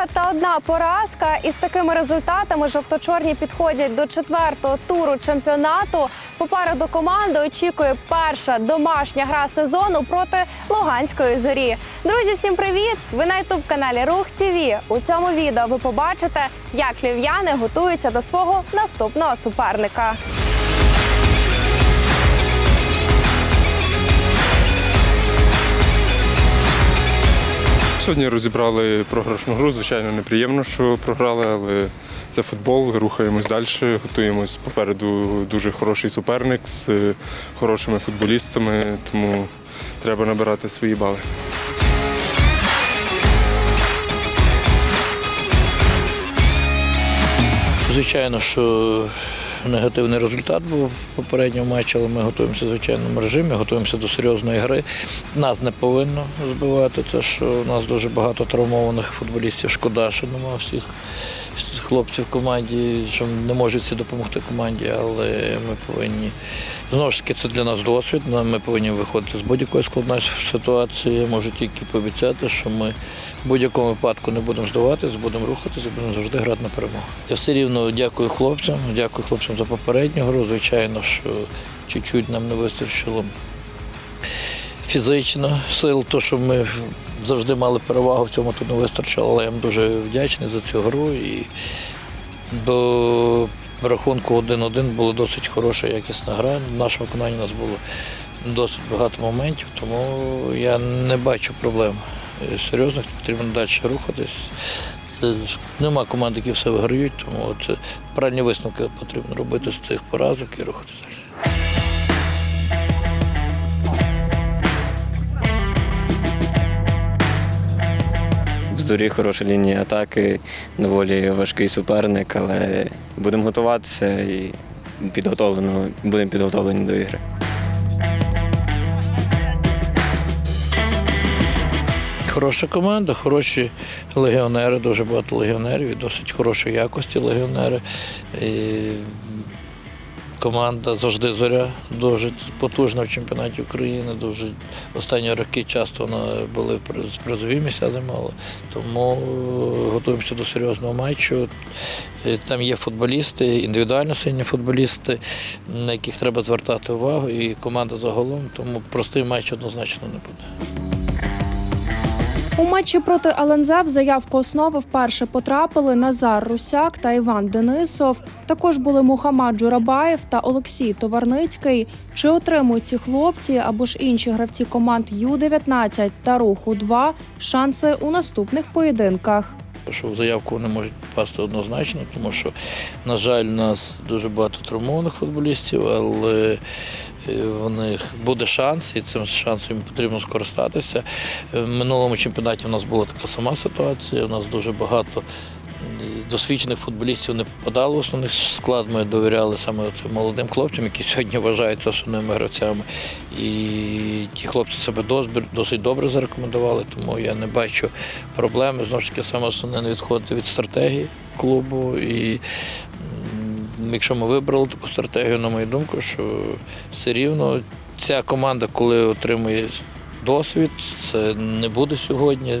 перемога та одна поразка. І з такими результатами жовто-чорні підходять до четвертого туру чемпіонату. Попереду команди очікує перша домашня гра сезону проти Луганської зорі. Друзі, всім привіт! Ви на ютуб каналі Рух ТВ. У цьому відео ви побачите, як львів'яни готуються до свого наступного суперника. Сьогодні розібрали програшну гру. Звичайно, неприємно, що програли, але це футбол. Рухаємось далі, готуємось попереду дуже хороший суперник з е, хорошими футболістами, тому треба набирати свої бали. Звичайно, що негативний результат був в попередньому матчі, але ми готуємося в звичайному режимі, готуємося до серйозної гри. Нас не повинно збивати. Те, що у нас дуже багато травмованих футболістів. Шкода, що немає всіх хлопців в команді, що не можуть всі допомогти команді, але ми повинні. Знову ж таки, це для нас досвід. Ми повинні виходити з будь-якої складної ситуації. Можу тільки пообіцяти, що ми в будь-якому випадку не будемо здаватись, будемо рухатися, будемо завжди грати на перемогу. Я все рівно дякую хлопцям, дякую хлопцям за попередню гру. Звичайно, що чуть-чуть нам не вистачило фізично сил, то що ми завжди мали перевагу в цьому тут не вистачило, але я їм дуже вдячний за цю гру. І до рахунку 1-1 була досить хороша, якісна гра. В нашому виконанні у нас було досить багато моментів, тому я не бачу проблем серйозних, потрібно далі рухатись. Це нема команд, які все виграють, тому це правильні висновки потрібно робити з цих поразок і рухатися зорі хороша лінія атаки, доволі важкий суперник, але будемо готуватися і підготовлено, будемо підготовлені до ігри. Хороша команда, хороші легіонери, дуже багато легіонерів, і досить хорошої якості легіонери. І команда завжди зоря дуже потужна в чемпіонаті України. Дуже останні роки часто вона були при- призові місця займала. Тому е, готуємося до серйозного матчу. Е, Там є футболісти, індивідуально сильні футболісти, на яких треба звертати увагу, і команда загалом, тому простий матч однозначно не буде. У матчі проти ЛНЗ в заявку основи вперше потрапили Назар Русяк та Іван Денисов. Також були Мухаммад Джурабаєв та Олексій Товарницький. Чи отримують ці хлопці або ж інші гравці команд Ю-19 та Руху 2 шанси у наступних поєдинках? Що в заявку вони можуть попасти однозначно, тому що, на жаль, у нас дуже багато травмованих футболістів, але е, в них буде шанс, і цим шансом їм потрібно скористатися. В минулому чемпіонаті у нас була така сама ситуація. У нас дуже багато досвідчених футболістів не попадало в основний склад. Ми довіряли саме цим молодим хлопцям, які сьогодні вважаються основними гравцями. І ті хлопці себе досить добре зарекомендували, тому я не бачу проблеми. Знову ж таки, саме основне не відходити від стратегії клубу. І якщо ми вибрали таку стратегію, на мою думку, що все рівно ця команда, коли отримує досвід, це не буде сьогодні.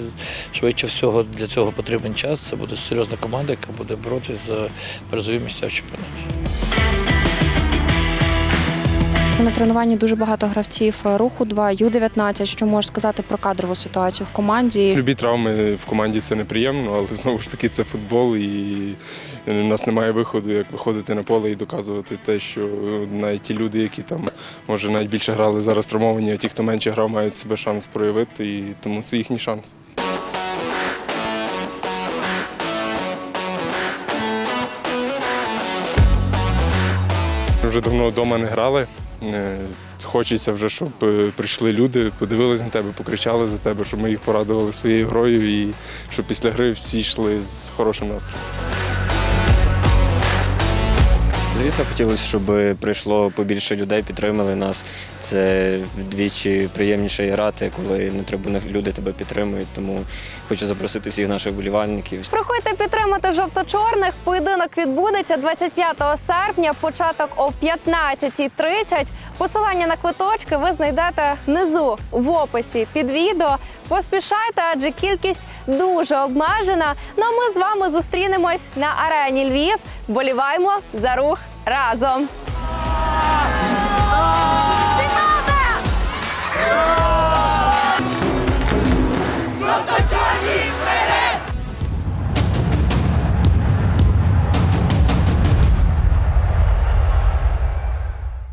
Швидше всього для цього потрібен час. Це буде серйозна команда, яка буде боротися за призові місця в чемпіонаті. На тренуванні дуже багато гравців руху 2 Ю-19. Що можеш сказати про кадрову ситуацію в команді? Любі травми в команді це неприємно, але знову ж таки це футбол, і у нас немає виходу, як виходити на поле і доказувати те, що навіть ті люди, які там може навіть більше грали зараз травмовані, а ті, хто менше грав, мають себе шанс проявити, і тому це їхній шанс. Вже давно вдома не грали. Е, Хочеться вже, щоб е, прийшли люди, подивились на тебе, покричали за тебе, щоб ми їх порадували своєю грою і щоб після гри всі йшли з хорошим настроєм. Звісно, хотілося, щоб прийшло побільше людей, підтримали нас. Це вдвічі приємніше грати, коли не треба люди тебе підтримують. Тому хочу запросити всіх наших болівальників. Приходьте підтримати жовто-чорних. Поєдинок відбудеться 25 серпня, початок о 15.30. Посилання на квиточки ви знайдете внизу в описі під відео. Поспішайте, адже кількість дуже обмежена. Ну а ми з вами зустрінемось на арені Львів. Боліваємо за рух разом.